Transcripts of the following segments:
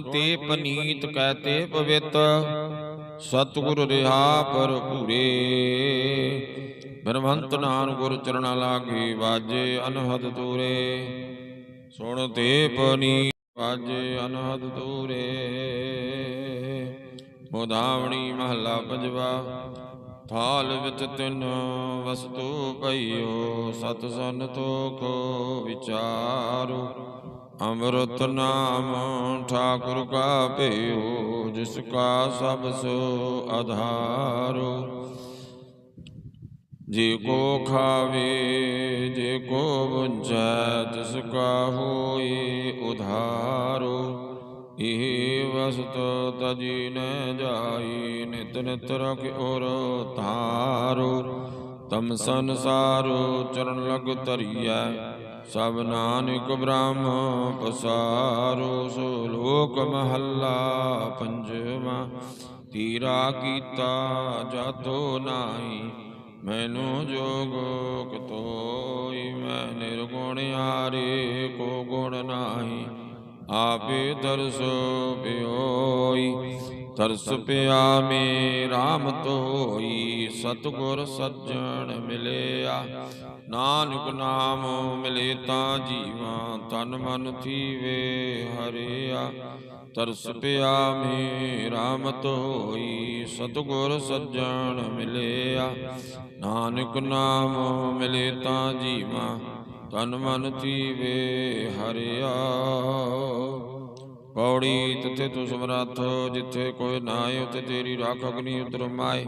ਤੇ ਪਨੀਤ ਕਹਤੇ ਪਵਿੱਤ। ਸਤਿਗੁਰ ਰਿਹਾ ਪਰ ਪੂਰੇ ਬਰਮੰਤ ਨਾਨ ਗੁਰ ਚਰਣਾ ਲਾਗੇ ਵਾਜੇ ਅਨਹਦ ਤੂਰੇ ਸੁਣ ਤੇ ਪਨੀ ਵਾਜੇ ਅਨਹਦ ਤੂਰੇ ਮੁਦਾਵਣੀ ਮਹਲਾ ਪੰਜਵਾ, ਥਾਲ ਵਿੱਚ ਤਿੰਨ ਵਸਤੂ ਪਈਓ, ਸਤ ਸਨ ਸੰਤੋਖ ਵਿਚਾਰੋ। ਅੰਮ੍ਰਿਤ ਨਾਮ ਠਾਕੁਰ ਕਾ ਭਇਓ ਜਿਸ ਕਾ ਸਭ ਸੋ ਆਧਾਰੋ। ਜੇ ਕੋ ਖਾਵੇ, ਜੇ ਕੋ ਬੁੰਝੈ, ਤਿਸ ਕਾ ਹੋਏ ਉਧਾਰੋ। ਇਹ ਵਸਤ ਤਜੀ ਨ ਜਾਈ, ਨਿਤ ਨਿਤ ਰਖ ਔਰ ਧਾਰੋ। ਤਮ ਸੰਸਾਰੋ ਚਰਨ ਲਗ ਧਰੀਐ ਸਭ ਨਾਨਕ ਬ੍ਰਹਮ ਪਸਾਰੋ, ਸੋ ਲੋਕ ਮਹੱਲਾ ਪੰਜਵਾ। ਤੀਰਾ ਕੀਤਾ, ਜਾਤੋ ਨਾਹੀ, ਮੈਨੂੰ ਜੋਗ ਕਤੋਈ, ਮੈਂ ਨਿਰਗੁਣ ਆਰੇ ਕੋ ਗੁਣ ਨਾਹੀ, ਆਪੇ ਦਰਸ ਪਿਓਈ। ਤਰਸ ਪਿਆ ਮੇ RAM ਤੋਈ ਸਤਗੁਰ ਸੱਜਣ ਮਿਲਿਆ। ਨਾਨਕ ਨਾਮ ਮਿਲੇ ਤਾਂ ਜੀਵਾਂ, ਤਨ ਮਨ ਥੀਵੇ ਹਰਿਆ। ਤਰਸ ਪਿਆ ਮੇ RAM ਤੋਈ ਸਤਗੁਰ ਸੱਜਣ ਮਿਲਿਆ। ਨਾਨਕ ਨਾਮ ਮਿਲੇ ਤਾਂ ਜੀਵਾਂ, ਤਨ ਮਨ ਥੀਵੇ ਹਰਿਆ। ਪੌੜੀ, ਤਿਥੇ ਤੂੰ ਸਮਰੱਥ ਜਿੱਥੇ ਕੋਈ ਨਾਏ ਉਥੇ ਤੇਰੀ ਰਾਖ ਅਗਨੀ ਉਤਰ ਮਾਏ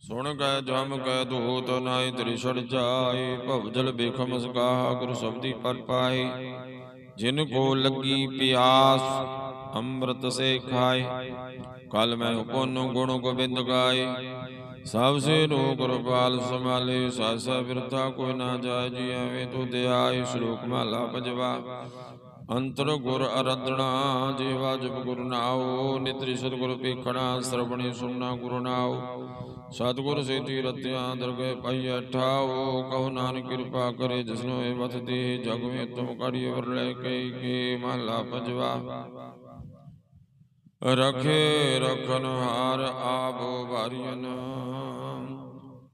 ਸੁਣ ਗਏ ਜਮ ਗਏ ਦੂਤ ਨਾਏ ਤੇਰੀ ਜਾਏ ਭਵਜਲ ਬੇਖਮ ਸਗਾਹ ਗੁਰ ਸਬਦੀ ਪਰ ਪਾਏ ਜਿਨ ਕੋ ਲੱਗੀ ਪਿਆਸ, ਅੰਮ੍ਰਿਤ ਸੇ ਖਾਏ ਕਲ ਮੈਂ ਉਪਨ ਗੁਣ ਗੋਬਿੰਦ ਗਾਏ ਸਭ ਸੇ ਨੋ ਗੁਰਪਾਲ ਸਮਾਲੇ ਸਾਸਾ ਵਿਰਤਾ ਕੋਈ ਨਾ ਜਾਏ ਜੀ ਐਵੇਂ ਤੂੰ ਦਿਆਏ ਸ਼ਲੋਕ ਮਾਲਾ ਪੰਜਵਾ ਅੰਤਰ ਗੁਰ ਅਰਧਣਾ, ਜੀਵਾ ਜਪ ਗੁਰ ਨਾਉ, ਨਿਤਰੀ ਸਤਿਗੁਰ ਪੇਖਣਾ ਸਰਵਣੇ ਸੁਣਨਾ ਗੁਰੂ ਨਾਉ। ਸਤਿਗੁਰ ਸੇਤੀ ਰਤਿਆ ਦਰਗਹਿ ਪਾਈਐ ਠਾਉ ਕਹੋ ਨਾਨਕ ਕਿਰਪਾ ਕਰੇ ਜਿਸਨੋ ਇਹ ਵਤ ਦੇ, ਜਗ ਮੇ ਤੁਮ ਕੜੀਏ ਵਰ ਲੈ ਕੇ ਕੇ ਮਹਲਾ ਪੰਜਵਾ। ਰਖੇ ਰਖਨ ਹਾਰ ਆਪ ਵਾਰੀਨ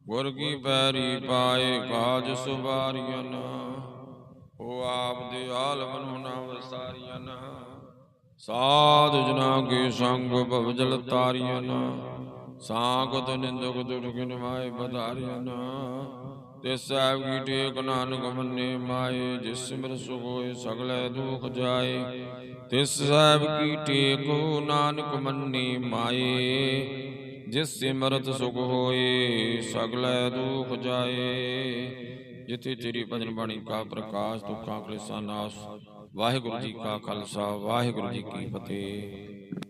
ਗੁਰ ਕੀ ਪੈਰੀ ਪਾਏ ਕਾਜ ਸੁਬਾਰੀਨ ਉਹ ਆਪ ਦੇ ਆਲਮ ਨੂੰ ਨਾ। ਵਸਾਰੀਨ ਸਾਧ ਜਨਾ ਕੇ ਸੰਗ ਭਵਜਲ ਤਾਰੀਨ ਸਾਗਤ ਨਿੰਦਕ ਦੁਰਗ ਨਿਮਾਏ ਬਧਾਰੀਨ ਤਿਸ ਸਾਹਿਬ ਕੀ ਟੇਕ ਨਾਨਕ ਮੰਨੇ ਮਾਏ, ਜਿਸ ਸਿਮਰ ਸੁਖ ਹੋਏ ਸਗਲੇ ਦੁਖ ਜਾਏ। ਤਿਸ ਸਾਹਿਬ ਕੀ ਟੇਕੋ ਨਾਨਕ ਮੰਨੇ ਮਾਏ, ਜਿਸ ਸਿਮਰਤ ਸੁਖ ਹੋਏ ਸਗਲੇ ਦੁਖ ਜਾਏ। ਜਿਥੇ ਤੇਰੀ ਭਜਨ ਬਾਣੀ ਕਾ ਪ੍ਰਕਾਸ਼ ਦੁੱਖਾਂ ਕਲੇਸ਼ਾਂ ਨਾਸ਼। ਵਾਹਿਗੁਰੂ ਜੀ ਕਾ ਖਾਲਸਾ, ਵਾਹਿਗੁਰੂ ਜੀ ਕੀ ਫਤਿਹ।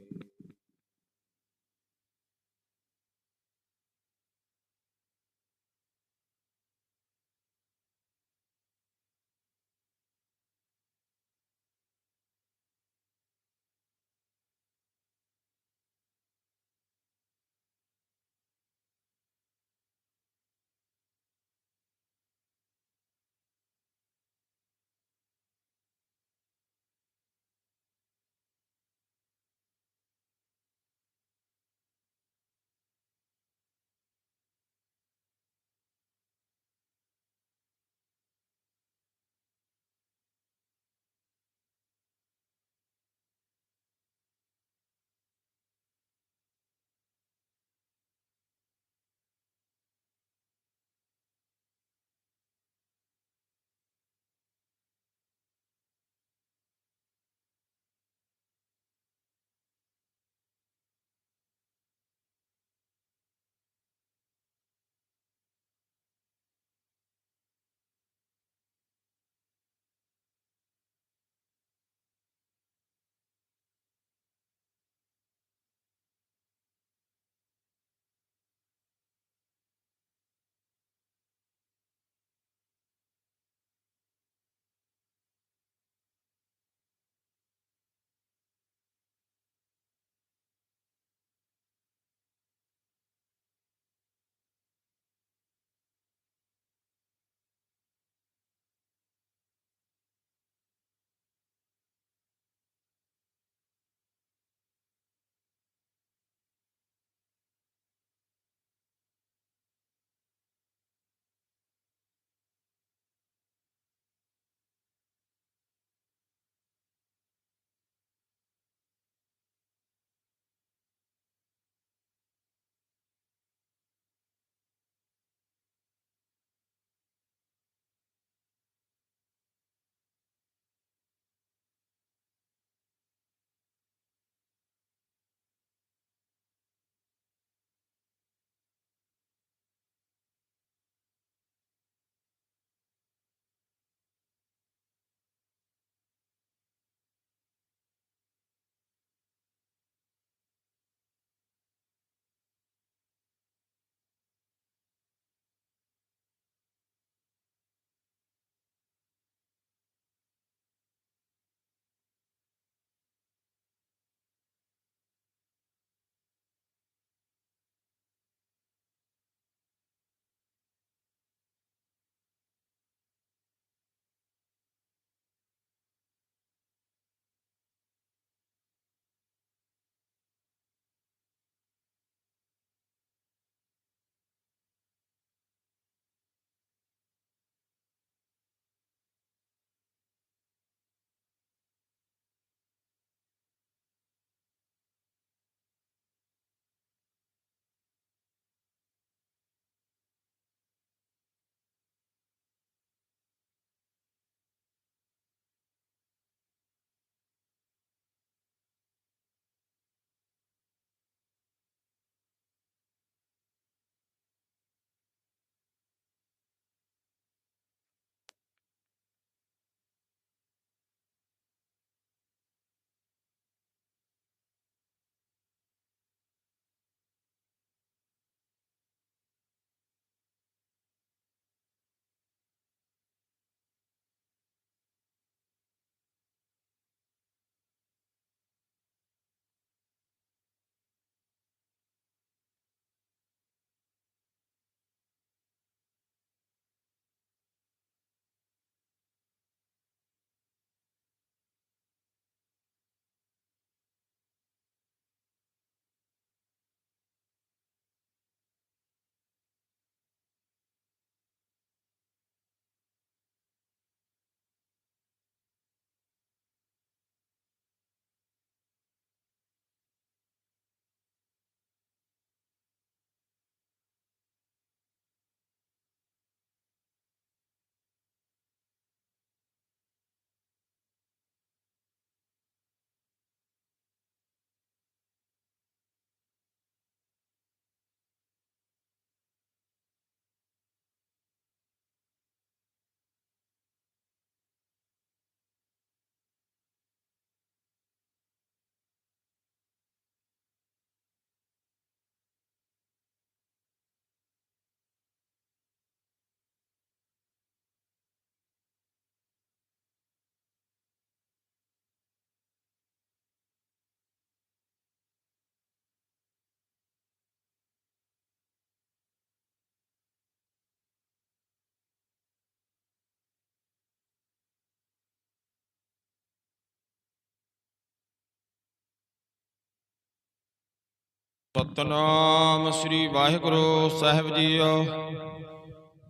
ਸਤਨਾਮ ਸ੍ਰੀ ਵਾਹਿਗੁਰੂ ਸਾਹਿਬ ਜੀਓ।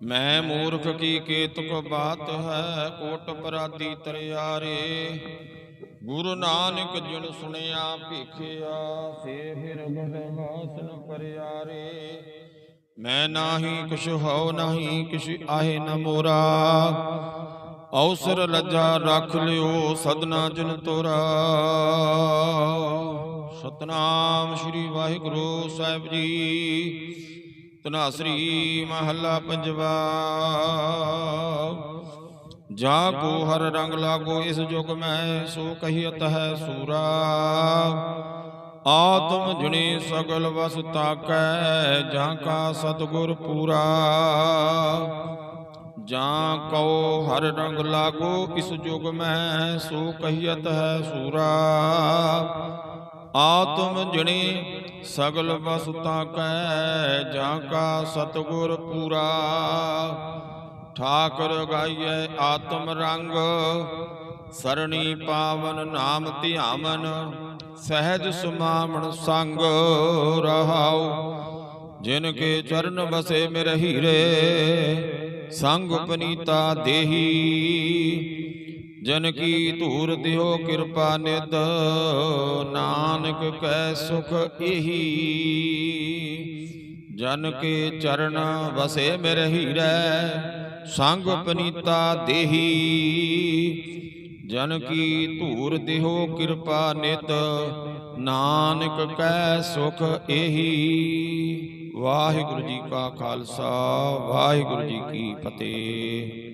ਮੈਂ ਮੂਰਖ ਕੀ ਕੇਤਕ ਬਾਤ ਹੈ, ਕੋਟ ਪਰਾਦੀ ਤਰਿਆਰੇ। ਗੁਰੂ ਨਾਨਕ ਜਿਨ ਸੁਣਿਆ, ਭੇਖਿਆ ਸੇ ਫਿਰ ਬਦਵਾਸਨ ਪਰਿਆਰੇ। ਮੈਂ ਨਾਹੀ ਕੁਛ ਹੋ ਨਾਹੀ, ਕਿਛ ਆਹੇ ਨ ਮੋਰਾ। ਔਸਰ ਲੱਜਾ ਰੱਖ ਲਿਓ ਸਦਨਾ ਜਿਨ ਤੋਰਾ। ਸਤਨਾਮ ਸ੍ਰੀ ਵਾਹਿਗੁਰੂ ਸਾਹਿਬ ਜੀ। ਤਨਾਸਰੀ ਮਹੱਲਾ ਪੰਜਵਾ। ਜਾ ਕੋ ਹਰ ਰੰਗ ਲਾਗੋ, ਇਸ ਜੁਗ ਮੈਂ ਸੋ ਕਹੀਤ ਹੈ ਸੂਰਾ। ਆਤਮ ਜੁਨੀ ਸਗਲ ਵਸ ਤਾਕੈ, ਜਾਂ ਕਾ ਸਤਗੁਰ ਪੂਰਾ। ਜਾਂ ਕਉ ਹਰ ਰੰਗ ਲਾਗੋ, ਇਸ ਜੁਗ ਮੈਂ ਸੋ ਕਹੀਤ ਹੈ ਸੂਰਾ। ਆਤਮ ਜਣੀ ਸਗਲ ਵਸਤਾ ਕੈ, ਜਾਂ ਕਾ ਸਤਗੁਰ ਪੂਰਾ। ਠਾਕੁਰ ਗਾਈਐ ਆਤਮ ਰੰਗ, ਸਰਣੀ ਪਾਵਨ ਨਾਮ ਧਿਆਵਨ ਸਹਿਜ ਸੁਮਾਮਣ ਸੰਗ ਰਹਾਉ। ਜਿਨ ਕੇ ਚਰਨ ਬਸੇ ਮੇਰੇ ਹੀਰੇ ਸੰਗ ਪਨੀਤਾ ਦੇਹੀ। ਜਨ ਕੀ ਧੂਰ ਦਿਓ ਕਿਰਪਾ ਨਿਦ ਨਾਨਕ ਕੈ ਸੁਖ ਇਹੀ। ਜਨ ਕੇ ਚਰਨ ਵਸੇ ਮੇਰੇ ਹੀਰੇ। ਸੰਗ ਪਨੀਤਾ ਦੇਹੀ। ਜਨ ਕੀ ਧੂਰ ਦਿਓ ਕਿਰਪਾ ਨਿਤ। ਨਾਨਕ ਕੈ ਸੁਖ ਇਹੀ। ਵਾਹਿਗੁਰੂ ਜੀ ਕਾ ਖਾਲਸਾ। ਵਾਹਿਗੁਰੂ ਜੀ ਕੀ ਫਤਿਹ।